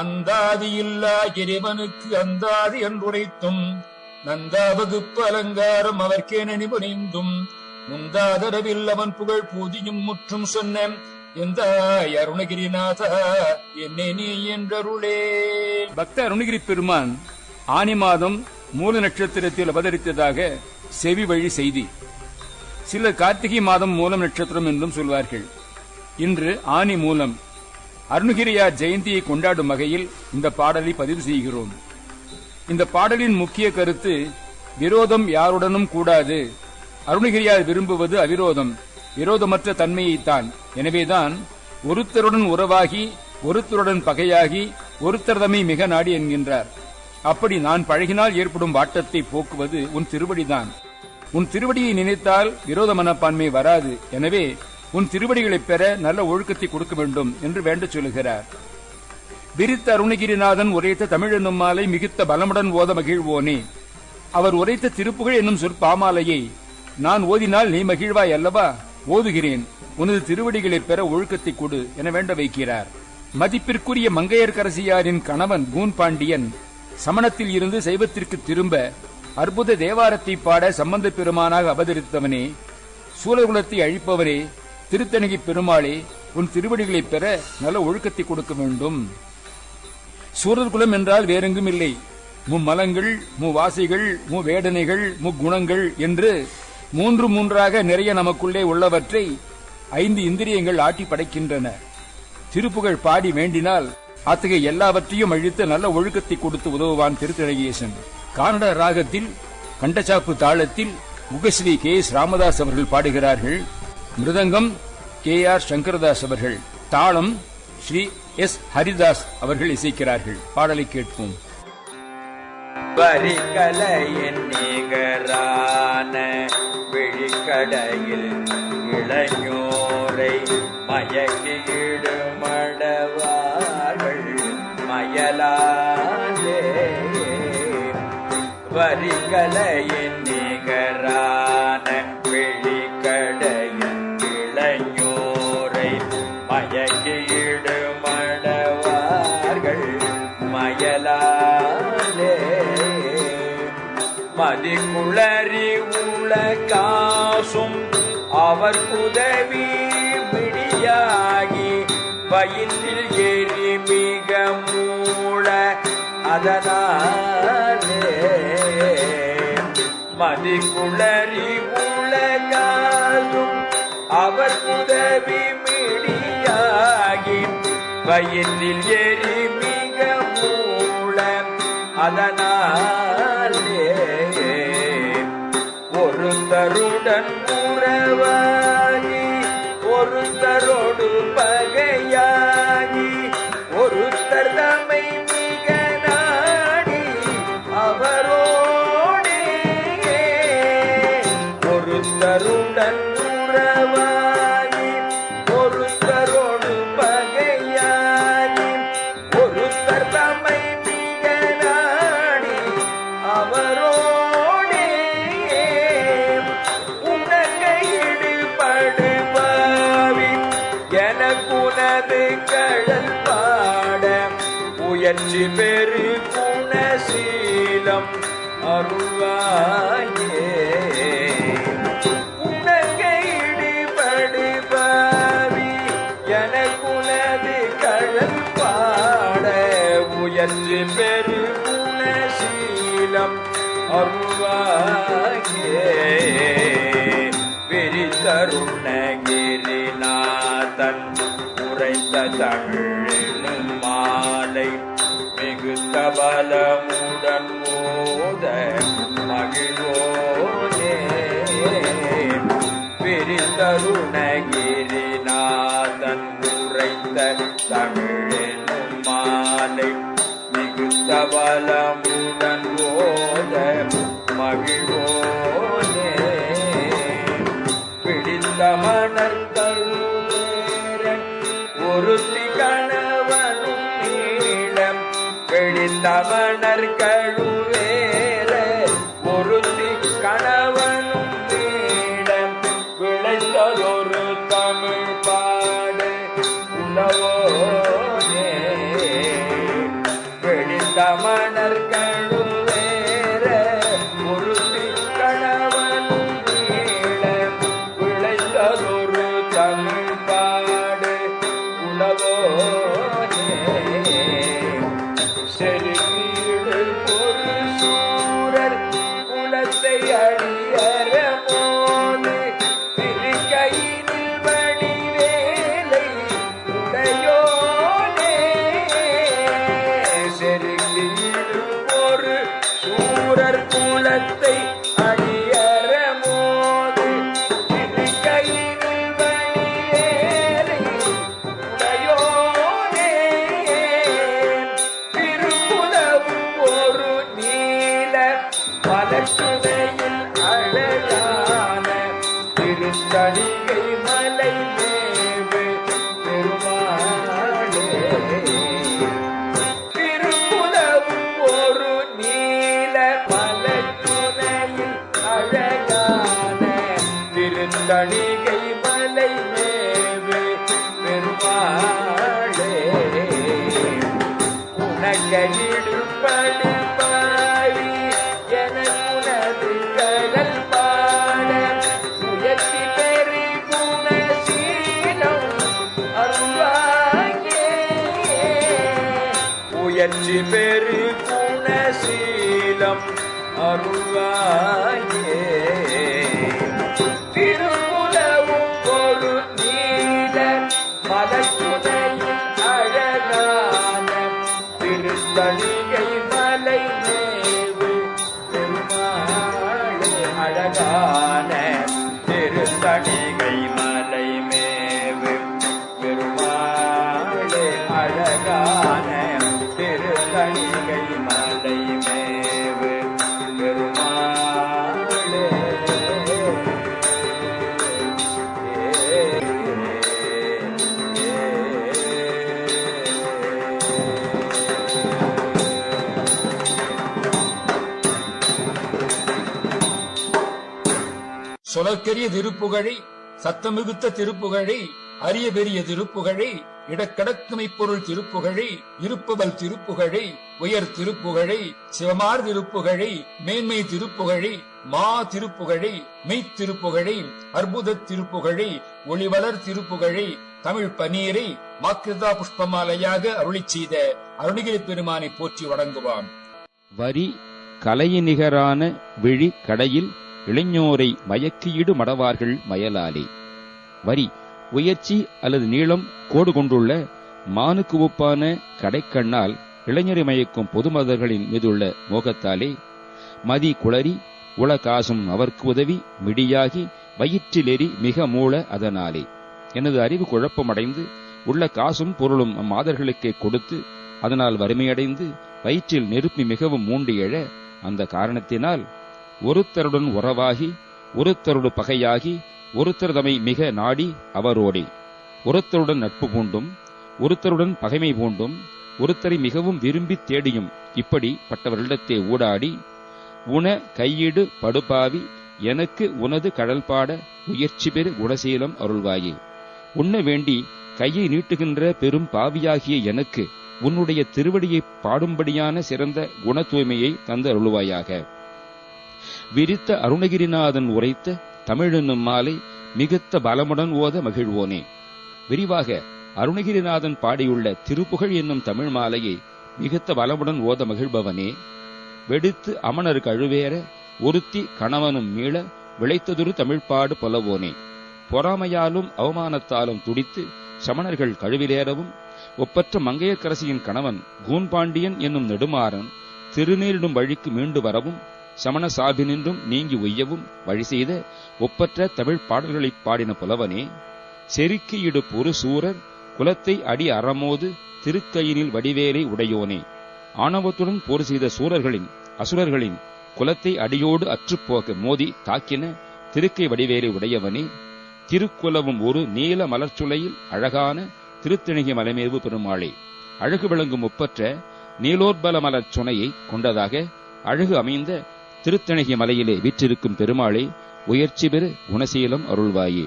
அந்தாதி இல்லா இறைவனுக்கு அந்தாதி என்றுரைத்தும் நந்தா வகுப்பு அலங்காரம் அவர்க்கேன புனைந்தும் முந்தாதரவில் அவன் புகழ் பூதியும் முற்றும் சொன்ன எந்த அருணகிரிநாத என்னை நீ என்றருளே. பக்த அருணகிரி பெருமான் ஆனி மாதம் மூல நட்சத்திரத்தில் அவதரித்ததாக செவி வழி செய்தி. சிலர் கார்த்திகை மாதம் மூலம் நட்சத்திரம் என்றும் சொல்வார்கள். இன்று ஆனி மூலம். அருணகிரியார் ஜெயந்தியை கொண்டாடும் வகையில் இந்த பாடலை பதிவு செய்கிறோம். இந்த பாடலின் முக்கிய கருத்து விரோதம் யாருடனும் கூடாது. அருணகிரியார் விரும்புவது அவிரோதம். விரோதமற்ற தன்மையைத்தான். எனவேதான் ஒருத்தருடன் உறவாகி ஒருத்தருடன் பகையாகி ஒருத்தர் தம்மை மிக நாடி என்கின்றார். அப்படி நான் பழகினால் ஏற்படும் வாட்டத்தை போக்குவது உன் திருவடிதான். உன் திருவடியை நினைத்தால் விரோத மனப்பான்மை வராது. எனவே உன் திருவடிகளைப் பெற நல்ல ஒழுக்கத்தை கொடுக்க வேண்டும் என்று வேண்டச் சொல்லுகிறார். விரித்த அருணகிரிநாதன் உரைத்த தமிழ் மாலை மிகுத்த பலமுடன் ஓத மகிழ்வோனே. அவர் உரைத்த திருப்புகழ் என்னும் சொற்பாமாலையை நான் ஓதினால் நீ மகிழ்வாய் அல்லவா? ஓதுகிறேன். உனது திருவடிகளை பெற ஒழுக்கத்தை கொடு என வேண்ட வைக்கிறார். மதிப்பிற்குரிய மங்கையர்கரசியாரின் கணவன் கூன் பாண்டியன் சமணத்தில் இருந்து சைவத்திற்கு திரும்ப அற்புத தேவாரத்தை பாட சம்பந்த பெருமானாக அவதரித்தவனே. சூழகுலத்தை அழிப்பவரே. திருத்தணிகை பெருமாளே உன் திருவடிகளை பெற நல்ல ஒழுக்கத்தை கொடுக்க வேண்டும். சூரர்குலம் என்றால் வேறெங்கும் இல்லை மும்மலங்கள் முவாசிகள் முவேடனைகள் முக்குணங்கள் என்று மூன்று மூன்றாக நிறைய நமக்குள்ளே உள்ளவற்றை ஐந்து இந்திரியங்கள் ஆட்டி படைக்கின்றன. திருப்புகழ் பாடி வேண்டினால் அத்தகைய எல்லாவற்றையும் அழித்து நல்ல ஒழுக்கத்தை கொடுத்து உதவுவான் திருத்தழகேசன் கானட ராகத்தில் கண்டச்சாப்பு தாளத்தில் முகஸ்ரீ கே எஸ் ராமதாஸ் அவர்கள் பாடுகிறார்கள். மிருதங்கம் கே ஆர் சங்கரதாஸ் அவர்கள். தாளம் ஸ்ரீ எஸ் ஹரிதாஸ் அவர்கள் இசைக்கிறார்கள். பாடலை கேட்போம். வரிகலையின் நிகரான விழிக்கடையில் இளைஞோரை மயக்கிடு மடவார்கள் வரிகலையின் மதிக்குளறி உள காசும் அவர் உதவி விடியாகி வயிற்றில் ஏறி மிக மூள அதனாலே மதிக்குளறி உள காசும் அவர் உதவி மிடியாகி வயிற்றில் ஏறி மிக மூள அதனால் ஒருத்தருடன் உறவாகி ஒருத்தரோடு பகையாகி பாடல் பாட முயற்சி பெரு குணசீலம் அருள்வாயே உனக்கையிடு படுபாவி எனக்குனது பாட. முயற்சி பெரு குணசீலம் அருள்வாயே விரித்தருணகிரிநாதன் உரைத்த தமிழும் மாலை மிகுத்த பலமுடன் ஓத மகிழ்வோனே. பிரிந்தருணகிரிநாதன் உரைத்த தமிழெனும் மாலை மிகுத்த பலமுடன் ஓத மகிழ்வோனே. பிடித்த மணல் தழுவேரன் ஒருத்தி கணவனும் நீளம் பிடித்த மணர் ஒருத்தி கணவனும் நீளம் விளைத்ததொரு தமிழ் பாடு. உணவோனே ஒரு சூரர் குலத்தை அழியற. தடிகை மலை வெற்றி பெரு குணசீலம் அருவாயே திரு அளக்கரிய திருப்புகழை சத்தமிகுத்த திருப்புகழை அரிய பெரிய திருப்புகழை இடக்கடக்குமை பொருள் திருப்புகழை இருப்பவல் திருப்புகழை உயர் திருப்புகழை சிவமார் திருப்புகழை மேன்மை திருப்புகழை மா திருப்புகழை மெய்த்திருப்புகழை அற்புத திருப்புகழை ஒளிவளர் திருப்புகழை தமிழ் பனீரை மாக்கிருதா புஷ்பமாலையாக அருளி செய்த அருணகிரி பெருமானை போற்றி வணங்குவான் வரி கலையினிகரான விழி கடையில் இளைஞோரை மயக்கியிடு மடவார்கள் மயலாலே. வரி உயர்ச்சி அல்லது நீளம் கோடு கொண்டுள்ள மானுக்கு ஒப்பான கடைக்கண்ணால் இளைஞரை மயக்கும் பொதுமதர்களின் மீதுள்ள மோகத்தாலே. மதி குளறி உலகாசும் அவர்க்கு உதவி மிடியாகி வயிற்றிலெறி மிக மூள அதனாலே. எனது அறிவு குழப்பமடைந்து உள்ள காசும் பொருளும் அம்மாதர்களுக்கே கொடுத்து அதனால் வறுமையடைந்து வயிற்றில் நெருப்பி மிகவும் மூண்டு எழ அந்த காரணத்தினால் ஒருத்தருடன் உறவாகி ஒருத்தரோடு பகையாகி ஒருத்தர் தமை மிக நாடி அவரோடே. ஒருத்தருடன் நட்பு பூண்டும் ஒருத்தருடன் பகைமை பூண்டும் ஒருத்தரை மிகவும் விரும்பி தேடியும் இப்படி பட்டவர்களிடத்தை ஊடாடி உன கையீடு படுபாவி எனக்கு உனது கடல் பாட முயற்சி பெரு குணசீலம் அருள்வாயே. உண்ண வேண்டி கையை நீட்டுகின்ற பெரும் பாவியாகிய எனக்கு உன்னுடைய திருவடியை பாடும்படியான சிறந்த குண தூய்மையை தந்து அருள்வாயாக. விரித்த அருணகிரிநாதன் உரைத்த தமிழென்னும் மாலை மிகுத்த பலமுடன் ஓத மகிழ்வோனே. விரிவாக அருணகிரிநாதன் பாடியுள்ள திருப்புகழ் என்னும் தமிழ் மாலையை மிகுத்த பலமுடன் ஓத மகிழ்பவனே. வெடித்து அமணர் கழுவேற ஒருத்தி கணவனும் மீள விளைத்ததொரு தமிழ்ப்பாடு பொலவோனே. பொறாமையாலும் அவமானத்தாலும் துடித்து சமணர்கள் கழுவிலேறவும் ஒப்பற்ற மங்கையர்க்கரசியின் கணவன் கூன்பாண்டியன் என்னும் நெடுமாறன் திருநீரிடும் வழிக்கு மீண்டு வரவும் சமண சாபினின்றும் நீங்கி உய்யவும் வழி செய்த ஒப்பற்ற தமிழ் பாடல்களைப் பாடின புலவனே செருக்கியிடு பொறு சூரர் குலத்தை அடி அறமோது திருக்கையினில் வடிவேலை உடையோனே. ஆணவத்துடன் போர் செய்த சூரர்களின் அசுரர்களின் குலத்தை அடியோடு அற்றுப்போக மோதி தாக்கின திருக்கை வடிவேலை உடையவனே திருக்குலவும் ஒரு நீல மலர்ச்சுளையில் அழகான திருத்தணிகை மலைமேவு பெருமாளே. அழகு விளங்கும் ஒப்பற்ற நீலோற்பல மலர் சுனையை கொண்டதாக அழகு அமைந்த திருத்தணிகை மலையிலே வீற்றிருக்கும் பெருமாளே உயர்ச்சி பெறு குணசீலம் அருள்வாயே.